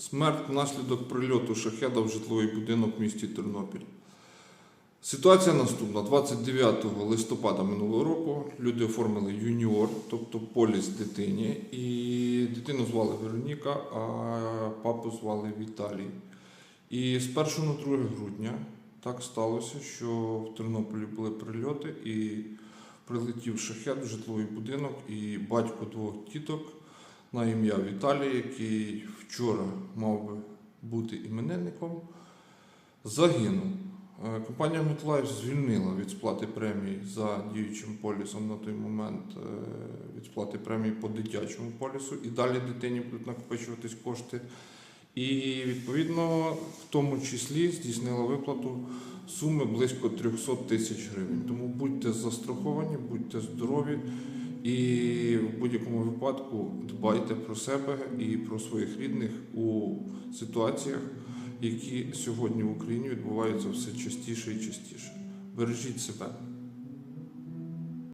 Смерть внаслідок прильоту шахеда в житловий будинок в місті Тернопіль. Ситуація наступна. 29 листопада минулого року люди оформили юніор, тобто поліс дитині, і дитину звали Вероніка, а папу звали Віталій. І з 1 на 2 грудня так сталося, що в Тернополі були прильоти і прилетів шахет в житловий будинок, і батько двох діток на ім'я Віталій, який вчора мав би бути іменинником, загинув. Е, Компанія MetLife звільнила від сплати премій за діючим полісом на той момент е, від сплати премій по дитячому полісу, і далі дитині будуть накопичуватись кошти. І відповідно в тому числі здійснила виплату суми близько 300 тисяч гривень. Тому будьте застраховані, будьте здорові і в будь-якому випадку дбайте про себе і про своїх рідних у ситуаціях, які сьогодні в Україні відбуваються все частіше і частіше. Бережіть себе.